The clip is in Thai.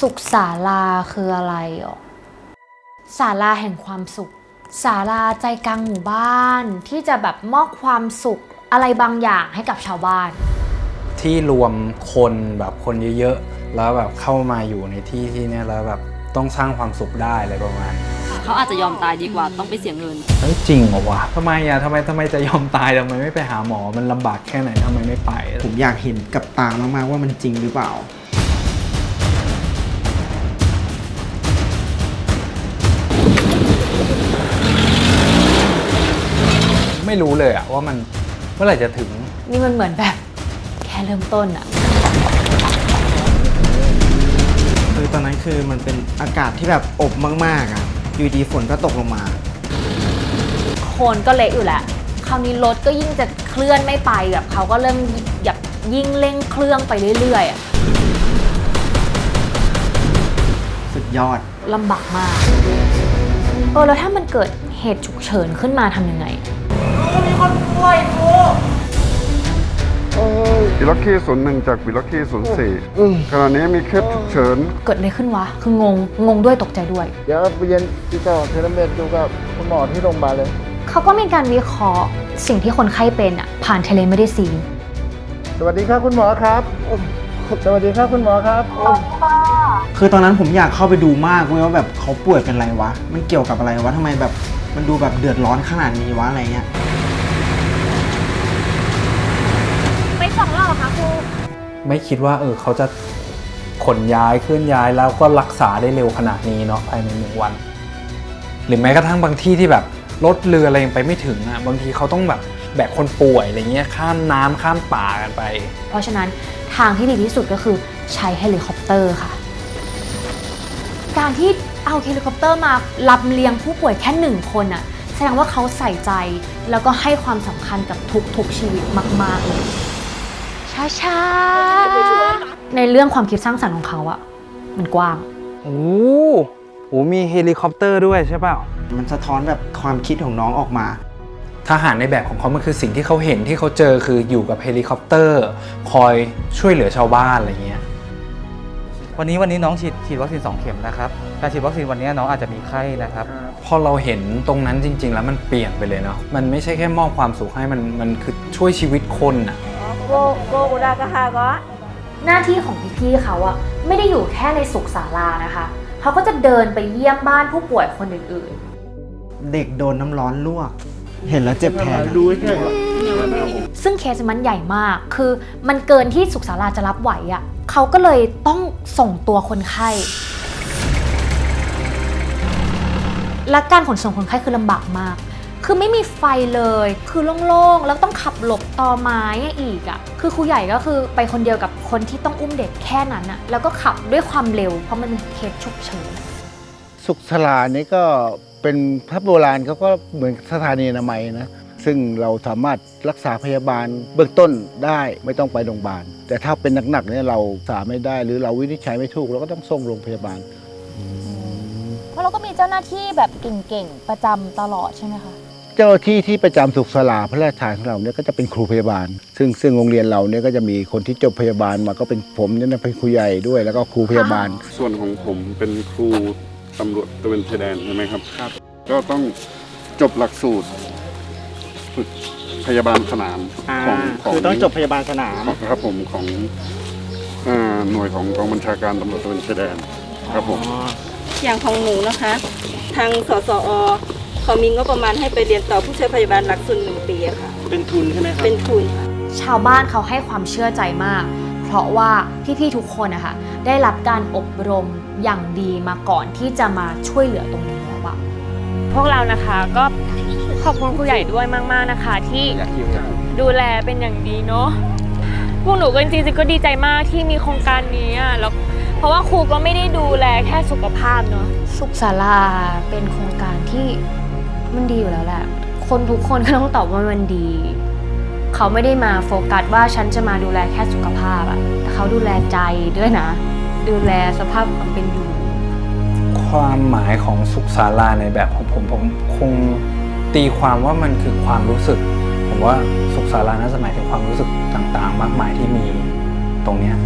สุขศาลาคืออะไรอะศาลาแห่งความสุขศาลาใจกลางหมู่บ้าน ที่จะแบบมอบความสุขอะไรบางอย่างให้กับชาวบ้าน ที่รวมคนแบบคนเยอะๆ แล้วแบบเข้ามาอยู่ในที่ที่เนี้ยแล้วแบบต้องสร้างความสุขได้อะไรประมาณนี้เขาอาจจะยอมตายดีกว่าต้องไปเสียเงินเอ้ยจริงเหรอวะทำไมอะทำไมทำไมจะยอมตายทำไมไม่ไปหาหมอมันลำบากแค่ไหนทำไมไม่ไป ผมอยากเห็นกับตามากๆว่ามันจริงหรือเปล่า ไม่รู้เลยอะว่ามันเมื่อไหร่จะถึง นี่มันเหมือนแบบแค่เริ่มต้นอะคือตอนนั้นคือมันเป็นอากาศที่แบบอบมาก ๆอะ อยู่ดีฝนก็ตกลงมา โคนก็เละอยู่แล้วคราวนี้รถก็ยิ่งจะเคลื่อนไม่ไปแบบเขาก็เริ่มแบบยิ่งเร่งเครื่องไปเรื่อยๆอะสุดยอด ลำบากมาก เออแล้วถ้ามันเกิดเหตุฉุกเฉินขึ้นมาทำยังไง บิล็อกคีศูนย์หนึ่งจากบิล็อกคีศูนย์สี่ขณะนี้มีเคสฉุกเฉิน เกิดอะไรขึ้นวะ คืองง งงด้วยตกใจด้วย เดี๋ยวไปเย็นติดต่อเทเลเมดดูกับคุณหมอที่โรงพยาบาลเลย เขาก็มีการวิเคราะห์สิ่งที่คนไข้เป็นอะผ่านเทเลเมดิซีนสวัสดีครับคุณหมอครับ สวัสดีครับคุณหมอครับ คือตอนนั้นผมอยากเข้าไปดูมากเว้ยว่าแบบเขาป่วยเป็นอะไรวะ มันเกี่ยวกับอะไรวะทำไมแบบ มันดูแบบเดือดร้อนขนาดนี้วะอะไรเงี้ย ไปสองรอบค่ะครูไม่คิดว่าเออเขาจะขนย้ายเคลื่อนย้ายแล้วก็รักษาได้เร็วขนาดนี้เนาะภายในหนึ่งวัน หรือแม้กระทั่งบางที่ที่แบบรถเรืออะไรยังไปไม่ถึงอะบางทีเขาต้องแบบแบกคนป่วยอะไรเงี้ยข้ามน้ำข้ามป่ากันไป เพราะฉะนั้นทางที่ดีที่สุดก็คือใช้เฮลิคอปเตอร์ค่ะ การที่เอาเฮลิคอปเตอร์มาลำเลียงผู้ป่วยแค่หนึ่งคนอะแสดงว่าเขาใส่ใจแล้วก็ให้ความสำคัญกับทุกๆชีวิตมากๆเลยช้าๆในเรื่องความคิดสร้างสรรค์ของเขาอะมันกว้างโอ้โหมีเฮลิคอปเตอร์ด้วยใช่เปล่ามันสะท้อนแบบความคิดของน้องออกมาทหารในแบบของเขามันคือสิ่งที่เขาเห็นที่เขาเจอคืออยู่กับเฮลิคอปเตอร์ คอยช่วยเหลือชาวบ้านอะไรเงี้ย วันนี้วันนี้น้องฉีดฉีดวัคซีน2เข็มนะครับการฉีดวัคซีนวันนี้น้องอาจจะมีไข้นะครับพอเราเห็นตรงนั้นจริง ๆ แล้วมันเปลี่ยนไปเลยเนาะมันไม่ใช่แค่มอบความสุขให้มันมันคือช่วยชีวิตคนอะหน้าที่ของพี่ๆเขาอะไม่ได้อยู่แค่ในสุขศาลานะคะ เขาก็จะเดินไปเยี่ยมบ้านผู้ป่วยคนอื่นเด็กโดนน้ำร้อนลวก เห็นแล้วเจ็บแทนอะดูให้แค่ๆซึ่งเคสมันใหญ่มากคือมันเกินที่สุขศาลาจะรับไหวอะ เขาก็เลยต้องส่งตัวคนไข้ และการขนส่งคนไข้คือลำบากมาก คือไม่มีไฟเลย คือโล่งๆ แล้วต้องขับหลบตอไม้อีกอะ่ะ คือครูใหญ่ก็คือไปคนเดียวกับคนที่ต้องอุ้มเด็กแค่นั้นอะแล้วก็ขับด้วยความเร็ว เพราะมันเป็นเคสฉุกเฉิน สุขสลานี่ก็เป็นพระโบราณเขาก็เหมือนสถานีอนามัยนะ ซึ่งเราสามารถรักษาพยาบาลเบื้องต้นได้ไม่ต้องไปโรงพยาบาล แต่ถ้าเป็นหนักๆเนี่ยเราสาไม่ได้หรือเราวินิจฉัยไม่ถูกเราก็ต้องส่งโรงพยาบาล เพราะเราก็มีเจ้าหน้าที่แบบเก่งๆ ประจำตลอดใช่ไหมคะ เจ้าหน้าที่ที่ประจำสุขศาลาพระราชทานของเราเนี่ยก็จะเป็นครูพยาบาล ซึ่งซึ่งโรงเรียนเราเนี่ยก็จะมีคนที่จบพยาบาลมาก็เป็นผมเนี่ยนะเป็นครูใหญ่ด้วย แล้วก็ครูพยาบาล ส่วนของผมเป็นครูตำรวจตระเวนชายแดนใช่ไหมครับครับก็ต้องจบหลักสูตร ฝึกพยาบาลสนามของของคือต้องจบพยาบาลสนาม ของครับผมของอ่าหน่วยของกองบัญชาการตำรวจตระเวนชายแดนครับผมอย่างของหนูนะคะ ทางสสอเขามีงบประมาณให้ไปเรียนต่อผู้ช่วยพยาบาลหลักสูตรหนึ่งปีอะค่ะ เป็นทุนใช่ไหมครับ เป็นทุนค่ะ ชาวบ้านเขาให้ความเชื่อใจมาก เพราะว่าพี่ๆทุกคนนะคะได้รับการอบรมอย่างดีมาก่อนที่จะมาช่วยเหลือตรงนี้แล้วอะ พวกเรานะคะก็ ขอบคุณครูใหญ่ด้วยมาก ๆนะคะ ที่ดูแลเป็นอย่างดีเนาะพวกหนูก็จริงๆก็ดีใจมากที่มีโครงการนี้อะแล้วเพราะว่าครูก็ไม่ได้ดูแลแค่สุขภาพเนาะสุขศาลาเป็นโครงการที่มันดีอยู่แล้วแหละ คนทุกคนก็ต้องตอบว่ามันดี เขาไม่ได้มาโฟกัสว่าฉันจะมาดูแลแค่สุขภาพอะแต่เขาดูแลใจด้วยนะ ดูแลสภาพความเป็นอยู่ ความหมายของสุขศาลาในแบบของผมผมคง ตีความว่ามันคือความรู้สึก ผมว่าสุขสาราน่าจะหมายถึงความรู้สึกต่างๆ มากมายที่มีตรงเนี้ย